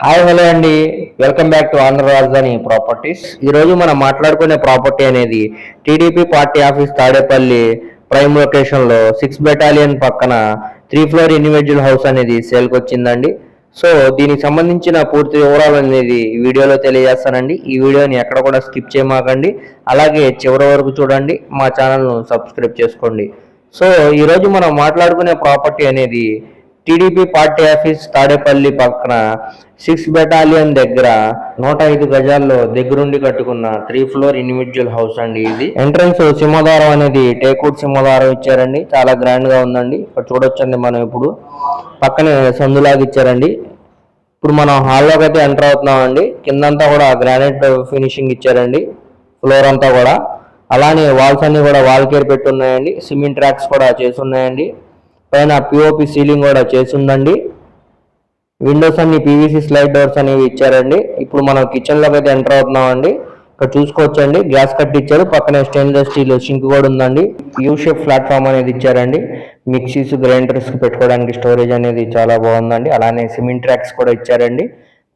Hi hello అండి. Welcome back to Andhra Rajadhani properties. ఈరోజు మనం మాట్లాడుకునే ప్రాపర్టీ అనేది TDP party office Tadepalli prime లొకేషన్లో సిక్స్ బెటాలియన్ పక్కన త్రీ ఫ్లోర్ ఇండివిజువల్ హౌస్ అనేది సేల్కి వచ్చిందండి. సో దీనికి సంబంధించిన పూర్తి వివరాలు అనేది ఈ వీడియోలో తెలియజేస్తానండి. ఈ వీడియోని ఎక్కడ కూడా స్కిప్ చేయమాకండి. అలాగే చివరి వరకు చూడండి. మా ఛానల్ను సబ్స్క్రైబ్ చేసుకోండి. సో ఈరోజు మనం మాట్లాడుకునే ప్రాపర్టీ అనేది టీడీపీ పార్టీ ఆఫీస్ తాడేపల్లి పక్కన సిక్స్ బెటాలియన్ దగ్గర నూట ఐదు గజాల్లో దగ్గరుండి కట్టుకున్న త్రీ ఫ్లోర్ ఇండివిజువల్ హౌస్ అండి ఇది. ఎంట్రన్స్ సింహదారం అనేది టేకూట్ సింహదారం ఇచ్చారండి. చాలా గ్రాండ్గా ఉందండి. ఇక్కడ చూడొచ్చండి మనం ఇప్పుడు. పక్కనే సందులాగా ఇచ్చారండి. ఇప్పుడు మనం హాల్లోకి అయితే ఎంటర్ అవుతున్నామండి. కిందంతా కూడా గ్రానైట్ ఫినిషింగ్ ఇచ్చారండి. ఫ్లోర్ అంతా కూడా. అలానే వాల్స్ అన్ని కూడా వాల్ కేర్ పెట్టి ఉన్నాయండి. సిమెంట్ ట్రాక్స్ కూడా చేసి ఉన్నాయండి. పైన పిఓపి సీలింగ్ కూడా చేసి ఉందండి. విండోస్ అన్ని పీవీసీ స్లైడ్ డోర్స్ అనేవి ఇచ్చారండి. ఇప్పుడు మనం కిచెన్లోకి అయితే ఎంటర్ అవుతున్నామండి. ఇక్కడ చూసుకోవచ్చండి. గ్యాస్ కట్ ఇచ్చారు. పక్కనే స్టెయిన్లెస్ స్టీల్ సింక్ కూడా ఉందండి. యూ షేప్ ప్లాట్ఫామ్ అనేది ఇచ్చారండి. మిక్సీస్ గ్రైండర్స్ పెట్టుకోవడానికి స్టోరేజ్ అనేది చాలా బాగుందండి. అలానే సిమెంట్ ట్రాక్స్ కూడా ఇచ్చారండి.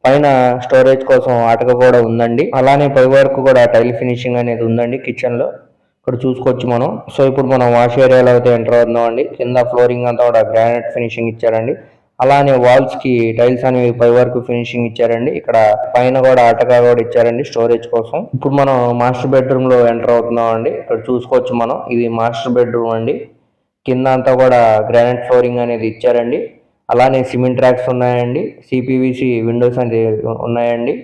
పైన స్టోరేజ్ కోసం అటక కూడా ఉందండి. అలానే పై వరకు కూడా టైల్ ఫినిషింగ్ అనేది ఉందండి కిచెన్లో ఇక్కడ చూసుకోవచ్చు మనం. సో ఇప్పుడు మనం వాష్ ఏరియాలో అయితే ఎంటర్ అవుతున్నాం అండి. కింద ఫ్లోరింగ్ అంతా కూడా గ్రానైట్ ఫినిషింగ్ ఇచ్చారండి అలానే వాల్స్కి టైల్స్ అనేవి పై వరకు ఫినిషింగ్ ఇచ్చారండి. ఇక్కడ పైన కూడా అటకా కూడా ఇచ్చారండి స్టోరేజ్ కోసం. ఇప్పుడు మనం మాస్టర్ బెడ్రూమ్లో ఎంటర్ అవుతున్నాం అండి. ఇక్కడ చూసుకోవచ్చు మనం. ఇది మాస్టర్ బెడ్రూమ్ అండి. కింద అంతా కూడా గ్రానైట్ ఫ్లోరింగ్ అనేది ఇచ్చారండి. అలానే సిమెంట్ ట్రాక్స్ ఉన్నాయండి. సిపివిసి విండోస్ అనేది ఉన్నాయండి.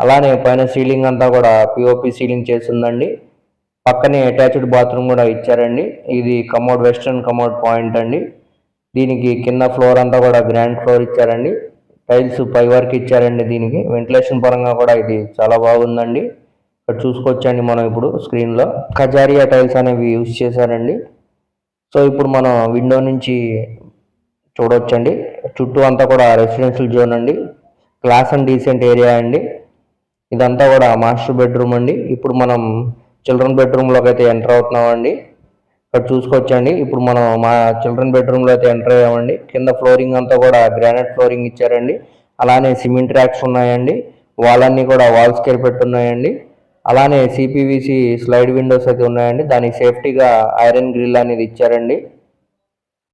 అలానే పైన సీలింగ్ అంతా కూడా పిఓపి సీలింగ్ చేస్తుందండి పక్కనే అటాచ్డ్ బాత్రూమ్ కూడా ఇచ్చారండి. ఇది కమోడ్ వెస్ట్రన్ కమోడ్ పాయింట్ అండి. దీనికి కింద ఫ్లోర్ అంతా కూడా గ్రాండ్ ఫ్లోర్ ఇచ్చారండి. టైల్స్ పై వరకు ఇచ్చారండి దీనికి. వెంటిలేషన్ పరంగా కూడా ఇది చాలా బాగుందండి. ఇక్కడ చూసుకోవచ్చండి మనం ఇప్పుడు స్క్రీన్లో కజారియా టైల్స్ అనేవి యూజ్ చేశారండి. సో ఇప్పుడు మనం విండో నుంచి చూడొచ్చండి. చుట్టూ అంతా కూడా రెసిడెన్షియల్ జోన్ అండి. క్లాస్ అండ్ డీసెంట్ ఏరియా అండి. ఇదంతా కూడా మాస్టర్ బెడ్రూమ్ అండి. ఇప్పుడు మనం చిల్డ్రన్ బెడ్రూమ్లోకి అయితే ఎంటర్ అవుతున్నామండి. ఇక్కడ చూసుకోవచ్చండి. ఇప్పుడు మనం మా చిల్డ్రన్ బెడ్రూమ్లో అయితే ఎంటర్ అయ్యామండి. కింద ఫ్లోరింగ్ అంతా కూడా గ్రానైట్ ఫ్లోరింగ్ ఇచ్చారండి. అలానే సిమెంట్ ర్యాక్స్ ఉన్నాయండి. వాల్ అన్నీ కూడా వాల్స్ కేర్ పెట్టున్నాయండి. అలానే సిపివిసి స్లైడ్ విండోస్ అయితే ఉన్నాయండి. దానికి సేఫ్టీగా ఐరన్ గ్రిల్ అనేది ఇచ్చారండి.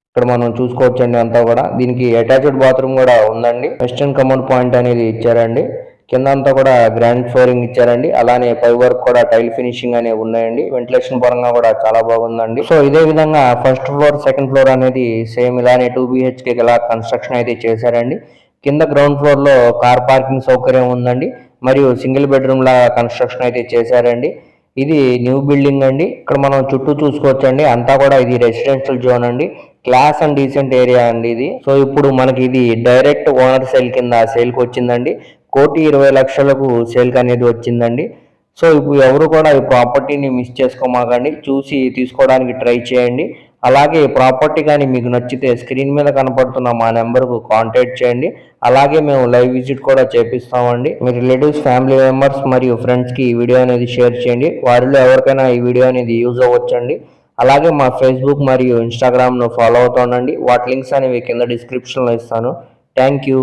ఇక్కడ మనం చూసుకోవచ్చండి అంతా కూడా. దీనికి అటాచ్డ్ బాత్రూమ్ కూడా ఉందండి. వెస్టర్న్ కమౌండ్ పాయింట్ అనేది ఇచ్చారండి. కింద అంతా కూడా గ్రాండ్ ఫ్లోరింగ్ ఇచ్చారండి. అలానే పై వర్క్ కూడా టైల్ ఫినిషింగ్ అనేవి ఉన్నాయండి. వెంటిలేషన్ పరంగా కూడా చాలా బాగుందండి. సో ఇదే విధంగా ఫస్ట్ ఫ్లోర్ సెకండ్ ఫ్లోర్ అనేది సేమ్ ఇలానే టూ బిహెచ్కే ఇలా కన్స్ట్రక్షన్ అయితే చేశారండి. కింద గ్రౌండ్ ఫ్లోర్లో కార్ పార్కింగ్ సౌకర్యం ఉందండి. మరియు సింగిల్ బెడ్రూమ్ లా కన్స్ట్రక్షన్ అయితే చేశారండి. ఇది న్యూ బిల్డింగ్ అండి. ఇక్కడ మనం చుట్టూ చూసుకోవచ్చండి. అంతా కూడా ఇది రెసిడెన్షియల్ జోన్ అండి. క్లాస్ అండ్ డీసెంట్ ఏరియా అండి ఇది. సో ఇప్పుడు మనకి ఇది డైరెక్ట్ ఓనర్ సేల్ కింద సేల్కి వచ్చిందండి. కోటి ఇరవై లక్షలకు సేల్ అనేది వచ్చిందండి. సో ఇప్పుడు ఎవరు కూడా ఈ ప్రాపర్టీని మిస్ చేసుకోమాకండి. చూసి తీసుకోవడానికి ట్రై చేయండి. అలాగే ఈ ప్రాపర్టీ కానీ మీకు నచ్చితే స్క్రీన్ మీద కనపడుతున్న మా నెంబర్కు కాంటాక్ట్ చేయండి. అలాగే మేము లైవ్ విజిట్ కూడా చేపిస్తామండి. మీ రిలేటివ్స్ ఫ్యామిలీ మెంబర్స్ మరియు ఫ్రెండ్స్కి ఈ వీడియో అనేది షేర్ చేయండి. వారిలో ఎవరికైనా ఈ వీడియో అనేది యూజ్ అవ్వచ్చండి. అలాగే మా ఫేస్బుక్ మరియు ఇన్స్టాగ్రామ్ను ఫాలో అవుతుండండి వాటి లింక్స్ అనేవి కింద డిస్క్రిప్షన్లో ఇస్తాను. Thank you.